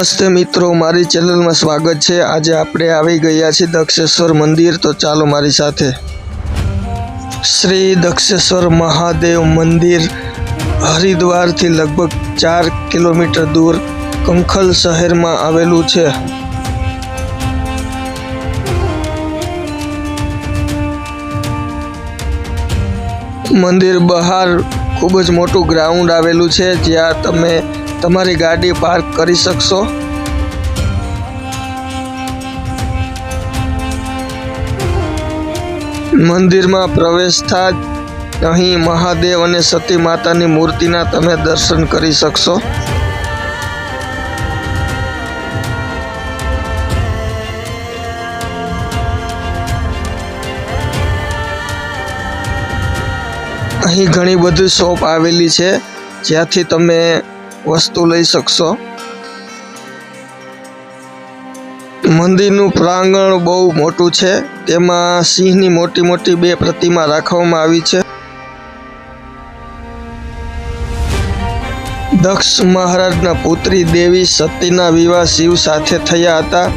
નમસ્તે મિત્રો, મારી ચેનલમાં સ્વાગત છે. આજે આપણે આવી ગયા છીએ દક્ષેશ્વર મંદિર. તો ચાલો મારી સાથે. શ્રી દક્ષેશ્વર મહાદેવ મંદિર હરિદ્વારથી લગભગ ચાર કિલોમીટર દૂર કંખલ શહેરમાં આવેલું છે. મંદિર બહાર ખૂબ જ મોટું ગ્રાઉન્ડ આવેલું છે. જ્યાં તમે તમારી ગાડી પાર્ક કરી શકશો? મંદિરમાં પ્રવેશતા જ અહીં મહાદેવ અને સતી માતાની મૂર્તિના તમે દર્શન કરી શકશો. અહીં ઘણી બધી શોપ આવેલી છે, જ્યાંથી તમે વસ્તુ લઈ શકશો? મંદિરનું પ્રાંગણ બહુ મોટું છે. તેમાં સિંહની મોટી મોટી બે પ્રતિમા રાખવામાં આવી છે. દક્ષ મહારાજના પુત્રી દેવી સતીના વિવાહ શિવ સાથે થયા હતા.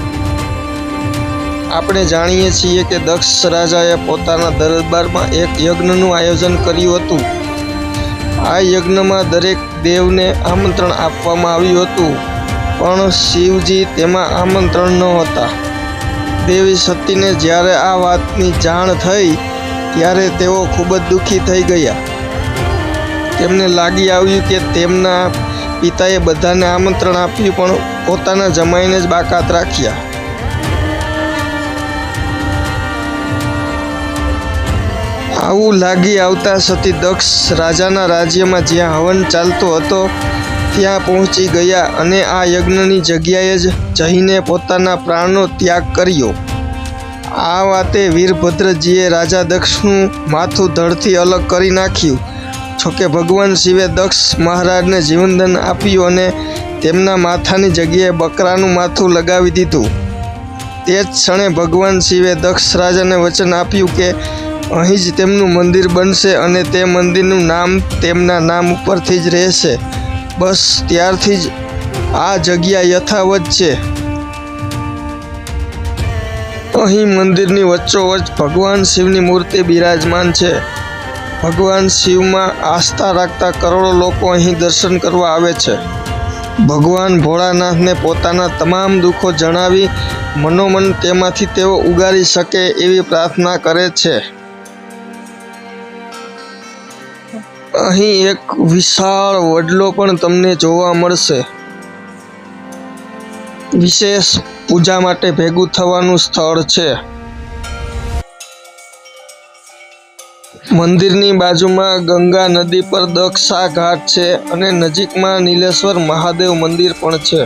આપણે જાણીએ છીએ કે દક્ષ રાજાએ પોતાના દરબારમાં એક યજ્ઞનું આયોજન કર્યું હતું. આ યજ્ઞમાં દરેક દેવને આમંત્રણ આપવામાં આવ્યું હતું, પણ શિવજી તેમાં આમંત્રણ નહોતા. દેવી સતીને જ્યારે આ વાતની જાણ થઈ, ત્યારે તેઓ ખૂબ જ દુઃખી થઈ ગયા. તેમને લાગી આવ્યું કે તેમના પિતાએ બધાને આમંત્રણ આપ્યું, પણ પોતાના જમાઈને જ બાકાત રાખ્યા. આવું લાગી આવતા સતી દક્ષ રાજાના રાજ્યમાં જ્યાં હવન ચાલતો હતો, ત્યાં પહોંચી ગયા અને આ યજ્ઞની જગ્યાએ જ જઈને પોતાના પ્રાણનો ત્યાગ કર્યો. આ વાતે વીરભદ્રજીએ રાજા દક્ષનું માથું ધડથી અલગ કરી નાખ્યું. જોકે ભગવાન શિવે દક્ષ મહારાજને જીવનદાન આપ્યું અને તેમના માથાની જગ્યાએ બકરાનું માથું લગાવી દીધું. તે જ ક્ષણે ભગવાન શિવે દક્ષ રાજાને વચન આપ્યું કે અહીં જ તેમનું મંદિર બનશે અને તે મંદિરનું નામ તેમના નામ ઉપરથી જ રહેશે. બસ ત્યારથી જ આ જગ્યા યથાવત છે. અહીં મંદિરની વચ્ચોવચ્ચ ભગવાન શિવની મૂર્તિ બિરાજમાન છે. ભગવાન શિવમાં આસ્થા રાખતા કરોડો લોકો અહીં દર્શન કરવા આવે છે. ભગવાન ભોળાનાથને પોતાના તમામ દુઃખો જણાવી મનોમન તેમાંથી તેઓ ઉગારી શકે એવી પ્રાર્થના કરે છે. અહીં એક વિશાળ વડલો પણ તમને જોવા મળશે. વિશેષ પૂજા માટે ભેગું થવાનું સ્થળ છે. મંદિરની બાજુમાં ગંગા નદી પર દક્ષા ઘાટ છે અને નજીકમાં નીલેશ્વર મહાદેવ મંદિર પણ છે.